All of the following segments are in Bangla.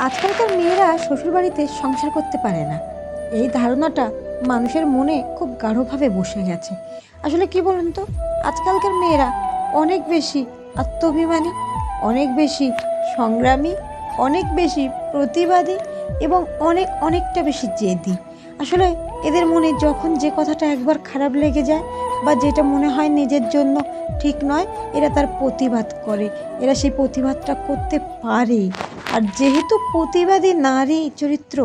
আজকালকার মেয়েরা শ্বশুরবাড়িতে সংসার করতে পারে না। এই ধারণাটা মানুষের মনে খুব গাঢ়ভাবে বসে গেছে। আসলে কি বলুন তো? আজকালকার মেয়েরা অনেক বেশি আত্মাভিমানী, অনেক বেশি সংগ্রামী, অনেক বেশি প্রতিবাদী এবং অনেক, অনেকটা বেশি জেদি। আসলে এদের মনে যখন যে কথাটা একবার খারাপ লেগে যায় বা যেটা মনে হয় নিজের জন্য ঠিক নয়, এরা তার প্রতিবাদ করে। এরা সেই প্রতিবাদটা করতে পারে। আর যেহেতু প্রতিবাদী নারী চরিত্র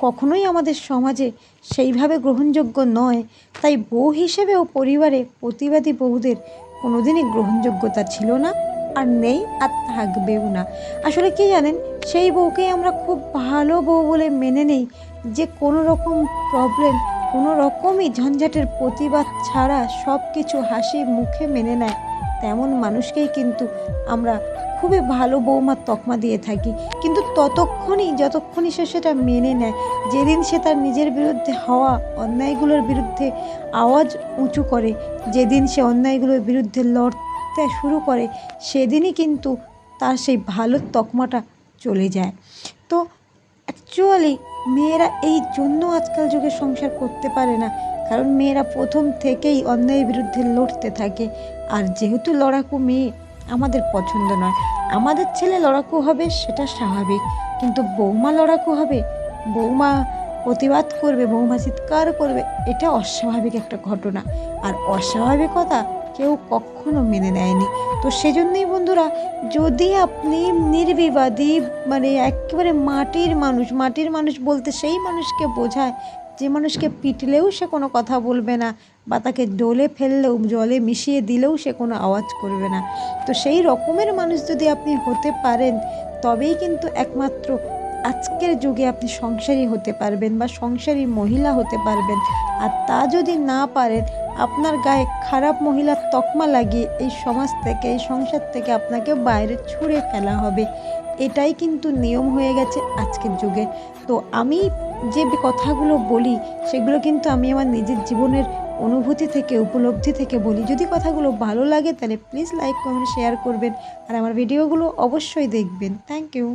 কখনোই আমাদের সমাজে সেইভাবে গ্রহণযোগ্য নয়, তাই বউ হিসেবেও পরিবারে প্রতিবাদী বউদের কোনোদিনই গ্রহণযোগ্যতা ছিল না আর নেই আর থাকবেও না। আসলে কি জানেন, সেই বউকেই আমরা খুব ভালো বউ বলে মেনে নেই যে কোনো রকম প্রবলেম কোনো রকমই ঝঞ্ঝাটের প্রতিবাদ ছাড়া সব কিছু হাসি মুখে মেনে নেয়। তেমন মানুষকেই কিন্তু আমরা খুবই ভালো বৌমার তকমা দিয়ে থাকি। কিন্তু ততক্ষণই, যতক্ষণই সে সেটা মেনে নেয়, যেদিন সে তার নিজের বিরুদ্ধে হওয়া অন্যায়গুলোর বিরুদ্ধে আওয়াজ উঁচু করে, যেদিন সে অন্যায়গুলোর বিরুদ্ধে লড়তে শুরু করে, সেদিনই কিন্তু তার সেই ভালো তকমাটা চলে যায়। তো অ্যাকচুয়ালি মেয়েরা এই জন্য আজকাল যুগে সংসার করতে পারে না। কারণ মেয়েরা প্রথম থেকেই অন্যায়ের বিরুদ্ধে লড়তে থাকে। আর যেহেতু লড়াকু মেয়ে, আমাদের পছন্দ নয়। আমাদের ছেলে লড়াকু হবে সেটা স্বাভাবিক। কিন্তু বৌমা লড়াকু হবে, বৌমা প্রতিবাদ করবে, বৌমা চিৎকার করবে, এটা অস্বাভাবিক একটা ঘটনা। আর অস্বাভাবিকতা কেউ কখনো মেনে নেয়নি। তো সেজন্যই বন্ধুরা, যদি আপনি নির্বিবাদী মানে একেবারে মাটির মানুষ মাটির মানুষ বলতে সেই মানুষকে বোঝায়, যে মানুষকে পিটলেও সে কোনো কথা বলবে না বা তাকে ডোলে ফেললেও, জলে মিশিয়ে দিলেও সে কোনো আওয়াজ করবে না। তো সেই রকমের মানুষ যদি আপনি হতে পারেন, তবেই কিন্তু একমাত্র আজকের যুগে আপনি সংসারী হতে পারবেন বা সংসারী মহিলা হতে পারবেন। আর তা যদি না পারেন আপনার গায়ে খারাপ মহিলার তকমা লাগিয়ে এই সমাজ থেকে, এই সংসার থেকে আপনাকে বাইরে ছুঁড়ে ফেলা হবে। এটাই কিন্তু নিয়ম হয়ে গেছে আজকের যুগে। তো আমি যে কথাগুলো বলি, সেগুলো কিন্তু আমি আমার নিজের জীবনের অনুভূতি থেকে, উপলব্ধি থেকে বলি। যদি কথাগুলো ভালো লাগে, তাহলে প্লিজ লাইক কমেন্ট শেয়ার করবেন। আর আমার ভিডিওগুলো অবশ্যই দেখবেন। Thank you